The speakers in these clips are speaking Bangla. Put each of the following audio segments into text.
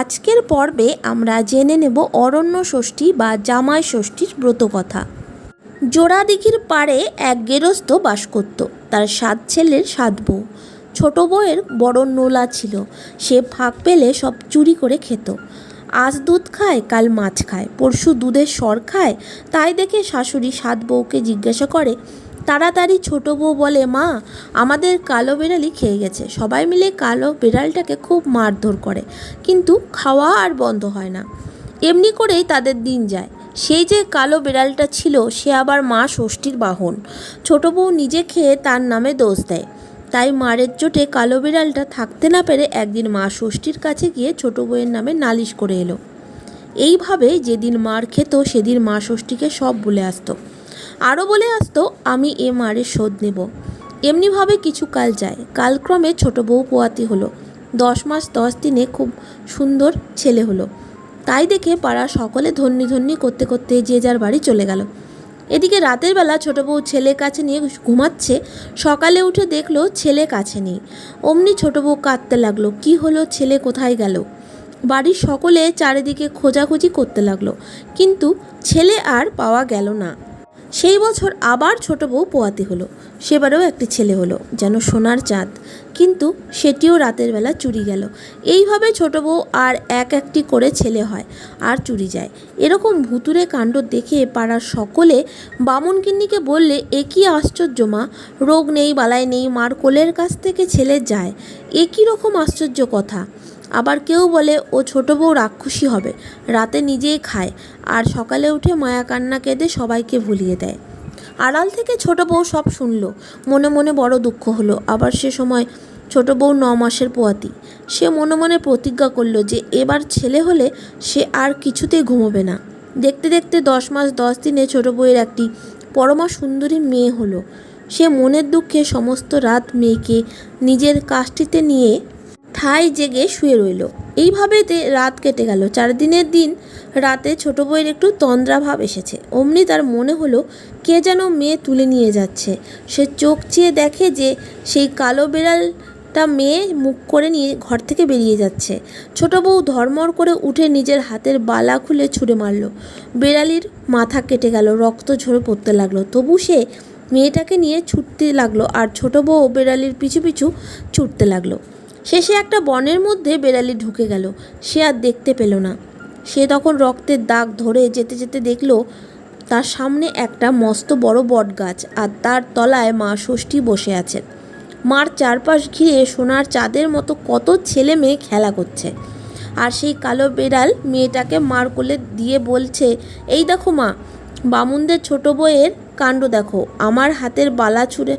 আজকের পর্বে আমরা জেনে নেব অরণ্য ষষ্ঠী বা জামাই ষষ্ঠীর ব্রত কথা জোড়াদিঘির পাড়ে এক গেরস্থ বাস করত, তার সাত ছেলের সাত বউ। ছোট বউয়ের বড় নোলা ছিল, সে ফাঁক পেলে সব চুরি করে খেত। আজ দুধ খায়, কাল মাছ খায়, পরশু দুধের সর খায়, তাই দেখে শাশুড়ি সাত বউকে জিজ্ঞাসা করে তাড়াতাড়ি ছোট বউ বলে, মা, আমাদের কালো বিড়ালি খেয়ে গেছে। সবাই মিলে কালো বিড়ালটাকে খুব মারধর করে, কিন্তু খাওয়া আর বন্ধ হয় না। এমনি করেই তাদের দিন যায়। সেই যে কালো বিড়ালটা ছিল, সে আবার মা ষষ্ঠীর বাহন। ছোট বউ নিজে খেয়ে তার নামে দোষ দেয়। তাই মারের চোটে কালো বিড়ালটা থাকতে না পেরে একদিন মা ষষ্ঠীর কাছে গিয়ে ছোট বউয়ের নামে নালিশ করে এলো। এইভাবে যেদিন মার খেত, সেদিন মা ষষ্ঠীকে সব বলে আসতো। আরও বলে আসতো, আমি এ মারের শোধ নেব। এমনিভাবে কিছু কাল যায়। কালক্রমে ছোট বউ পোয়াতি হলো। দশ মাস দশ দিনে খুব সুন্দর ছেলে হলো। তাই দেখে পাড়া সকলে ধন্যি ধন্যি করতে করতে যে যার বাড়ি চলে গেল। এদিকে রাতের বেলা ছোট বউ ছেলে কাছে নিয়ে ঘুমাচ্ছে, সকালে উঠে দেখল ছেলে কাছে নেই। অমনি ছোট বউ কাঁদতে লাগল, কি হলো ছেলে, কোথায় গেল? বাড়ির সকলে চারিদিকে খোঁজাখুঁজি করতে লাগল, কিন্তু ছেলে আর পাওয়া গেল না। সেই বছর আবার ছোট বউ পোয়াতে হলো। সেবারেও একটি ছেলে হলো, যেন সোনার চাঁদ। কিন্তু সেটিও রাতের বেলা চুরি গেল। এইভাবে ছোট বউ আর এক একটি করে ছেলে হয়, আর চুরি যায়। এরকম ভুতুরে কাণ্ড দেখে পাড়ার সকলে বামুনকিন্নিকে বললে, এ কী আশ্চর্য মা, রোগ নেই, বালাই নেই, মার কোলের কাছ থেকে ছেলে যায়। এ কী রকম আশ্চর্য কথা? আবার কেউ বলে, ও ছোট বউ রাক্ষসী হবে, রাতে নিজেই খায়, আর সকালে উঠে মায়া কান্না কেঁদে সবাইকে ভুলিয়ে দেয়। আড়াল থেকে ছোট বউ সব শুনলো। মনে মনে বড় দুঃখ হলো। আবার সে সময় ছোট বউ ন মাসের পোয়াতি। সে মনে মনে প্রতিজ্ঞা করল যে, এবার ছেলে হলে সে আর কিছুতেই ঘুমোবে না। দেখতে দেখতে দশ মাস দশ দিনে ছোট বউয়ের একটি পরমা সুন্দরী মেয়ে হলো। সে মনের দুঃখে সমস্ত রাত মেয়েকে নিজের কাষ্টিতে নিয়ে ঠাই জেগে শুয়ে রইল। এইভাবেতে রাত কেটে গেল। চার দিনের দিন রাতে ছোট বউয়ের একটু তন্দ্রা ভাব এসেছে। অমনি তার মনে হলো, কে যেন মেয়ে তুলে নিয়ে যাচ্ছে। সে চোখ চেয়ে দেখে যে সেই কালো বেড়ালটা মেয়ে মুখ করে নিয়ে ঘর থেকে বেরিয়ে যাচ্ছে। ছোট বউ ধর্মর করে উঠে নিজের হাতের বালা খুলে ছুঁড়ে মারল। বেড়ালির মাথা কেটে গেল, রক্ত ঝরে পড়তে লাগল। তবু সে মেয়েটাকে নিয়ে ছুটতে লাগল আর ছোট বউ বেড়ালির পিছু পিছু ছুটতে লাগল। শেষে একটা বনের মধ্যে বেড়ালি ঢুকে গেল। সে আর দেখতে পেল না। সে তখন রক্তের দাগ ধরে যেতে যেতে দেখল, তার সামনে একটা মস্ত বড় বট গাছ আর তার তলায় মা ষষ্ঠী বসে আছেন মার চারপাশ ঘিরে সোনার চাঁদের মতো কত ছেলে মেয়ে খেলা করছে। আর সেই কালো বেড়াল মেয়েটাকে মার কোলে দিয়ে বলছে, এই দেখো মা, বামুনদের ছোট বইয়ের কাণ্ড দেখো। আমার হাতের বালা ছুঁড়ে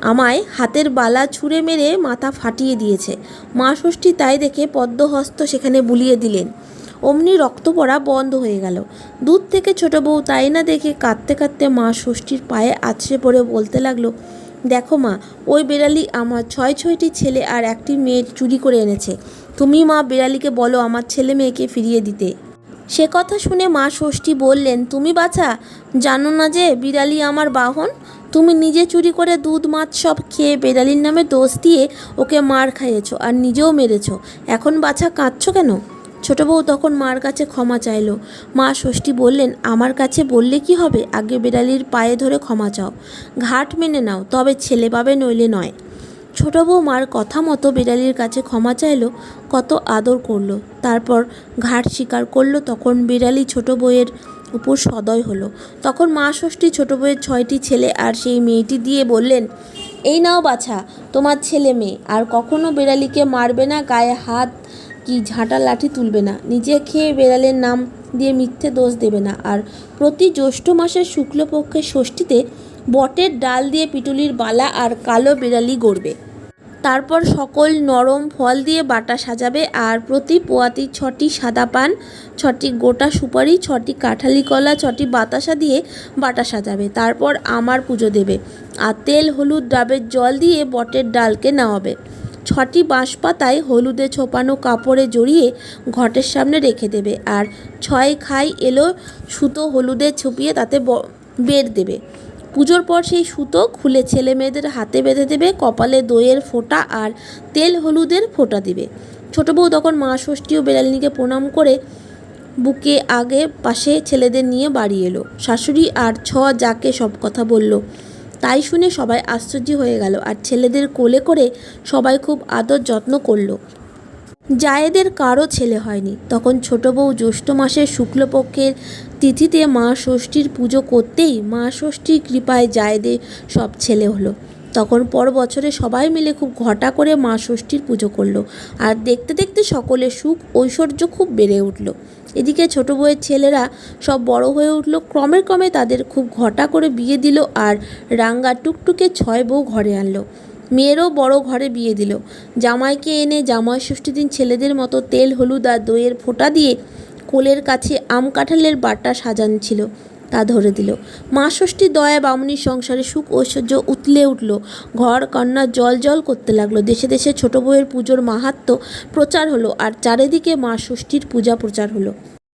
আমায় হাতের বালা ছুঁড়ে মেরে মাথা ফাটিয়ে দিয়েছে। মা ষষ্ঠী তাই দেখে পদ্মহস্ত সেখানে বুলিয়ে দিলেন। অমনি রক্ত পড়া বন্ধ হয়ে গেল। দূর থেকে ছোট বউ তাই না দেখে কাঁদতে কাঁদতে মা ষষ্ঠীর পায়ে আছড়ে পড়ে বলতে লাগল, দেখো মা, ওই বেড়ালি আমার ছয় ছয়টি ছেলে আর একটি মেয়ে চুরি করে এনেছে। তুমি মা বেড়ালিকে বলো আমার ছেলে মেয়েকে ফিরিয়ে দিতে। সে কথা শুনে মা ষষ্ঠী বললেন, তুমি বাছা, জানো না যে বিড়ালি আমার বাহন? তুমি নিজে চুরি করে দুধ, মাছ সব খেয়ে বেড়ালির নামে দোষ দিয়ে ওকে মার খাইয়েছো আর নিজেও মেরেছো। এখন বাছা কাঁদছো কেন? ছোট বউ তখন মার কাছে ক্ষমা চাইলো। মা ষষ্ঠী বললেন, আমার কাছে বললে কি হবে? আগে বেড়ালির পায়ে ধরে ক্ষমা চাও। ঘাট মেনে নাও, তবে ছেলে পাবে নইলে নয়। ছোট বউ মার কথা মতো বিড়ালির কাছে ক্ষমা চাইলো, কত আদর করল। তারপর ঘাট স্বীকার করল, তখন বিড়ালি ছোট বউয়ের উপর সদয় হলো। তখন মা ষষ্ঠী ছোট বউয়ের ছয়টি ছেলে আর সেই মেয়েটি দিয়ে বললেন, এই নাও বাছা, তোমার ছেলে মেয়ে, আর কখনো বিড়ালিকে মারবে না, গায়ে হাত কি ঝাঁটা লাঠি তুলবে না, নিজে খেয়ে বেড়ালের নাম দিয়ে মিথ্যে দোষ দেবে না। আর প্রতি জ্যৈষ্ঠ মাসের শুক্লপক্ষের ষষ্ঠীতে বটের ডাল দিয়ে পিটুলির বালা আর কালো বিড়ালি গড়বে। তারপর সকল নরম ফল দিয়ে বাটা সাজাবে আর প্রতি পোয়াতি ছটি সাদা পান, ছটি গোটা সুপারি, ছটি কাঁঠালি কলা, ছটি বাতাসা দিয়ে বাটা সাজাবে। তারপর আমার পুজো দেবে। আর তেল, হলুদ, ডাবের জল দিয়ে বটের ডালকে নেওয়াবে। ছটি বাঁশ পাতায় হলুদে ছোপানো কাপড়ে জড়িয়ে ঘটের সামনে রেখে দেবে আর ছয় খাই এলো সুতো হলুদে ছুপিয়ে তাতে বের দেবে। পুজোর পর সেই সুতো খুলে ছেলে মেয়েদের হাতে বেঁধে দেবে, কপালে দইয়ের ফোঁটা আর তেল হলুদের ফোঁটা দিবে। ছোট বউ তখন মা ষষ্ঠী ও বেলালিনীকে প্রণাম করে বুকে আগে পাশে ছেলেদের নিয়ে বাড়ি এলো। শাশুড়ি আর ছ যাকে সব কথা বলল, তাই শুনে সবাই আশ্চর্য হয়ে গেল আর ছেলেদের কোলে করে সবাই খুব আদর যত্ন করল। জায়েদের কারও ছেলে হয়নি। তখন ছোট বউ জ্যৈষ্ঠ মাসের শুক্লপক্ষের তিথিতে মা ষষ্ঠীর পুজো করতেই মা ষষ্ঠীর কৃপায় জায়েদের সব ছেলে হলো। তখন পর বছরে সবাই মিলে খুব ঘটা করে মা ষষ্ঠীর পুজো করল আর দেখতে দেখতে সকলের সুখ ঐশ্বর্য খুব বেড়ে উঠল। এদিকে ছোট বউয়ের ছেলেরা সব বড় হয়ে উঠল, ক্রমে ক্রমে তাদের খুব ঘটা করে বিয়ে দিল আর রাঙ্গা টুকটুকে ছয় বউ ঘরে আনলো। মেয়েরও বড় ঘরে বিয়ে দিল। জামাইকে এনে জামাই ষষ্ঠীর দিন ছেলেদের মতো তেল, হলুদ আর দইয়ের ফোঁটা দিয়ে কোলের কাছে আম কাঁঠালের বাটা সাজান ছিল, তা ধরে দিল। মা ষষ্ঠী দয়া বামুনির সংসারে সুখ ঐশ্বর্য উতলে উঠল। ঘর, কন্যা জল জল করতে লাগল। দেশে দেশে ছোট বউয়ের পুজোর মাহাত্ম প্রচার হলো, আর চারিদিকে মা ষষ্ঠীর পূজা প্রচার হলো।